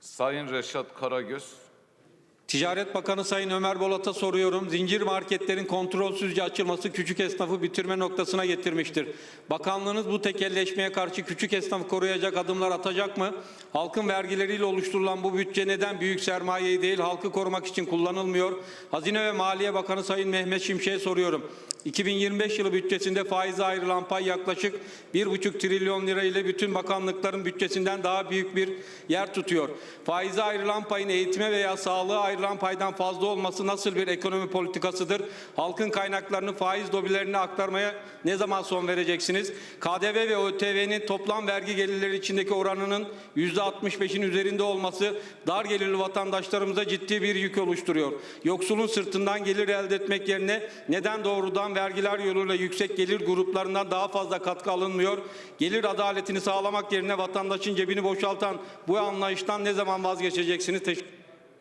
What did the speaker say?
Sayın Reşat Karagöz, Ticaret Bakanı Sayın Ömer Bolat'a soruyorum. Zincir marketlerin kontrolsüzce açılması küçük esnafı bitirme noktasına getirmiştir. Bakanlığınız bu tekelleşmeye karşı küçük esnafı koruyacak adımlar atacak mı? Halkın vergileriyle oluşturulan bu bütçe neden büyük sermayeyi değil halkı korumak için kullanılmıyor? Hazine ve Maliye Bakanı Sayın Mehmet Şimşek'e soruyorum. 2025 yılı bütçesinde faize ayrılan pay yaklaşık 1,5 trilyon lira ile bütün bakanlıkların bütçesinden daha büyük bir yer tutuyor. Faize ayrılan payın eğitime veya sağlığa ayrılan paydan fazla olması nasıl bir ekonomi politikasıdır? Halkın kaynaklarını faiz lobilerine aktarmaya ne zaman son vereceksiniz? KDV ve ÖTV'nin toplam vergi gelirleri içindeki oranının %65'in üzerinde olması dar gelirli vatandaşlarımıza ciddi bir yük oluşturuyor. Yoksulun sırtından gelir elde etmek yerine neden doğrudan vergiler yoluyla yüksek gelir gruplarından daha fazla katkı alınmıyor? Gelir adaletini sağlamak yerine vatandaşın cebini boşaltan bu anlayıştan ne zaman vazgeçeceksiniz? Teşekkür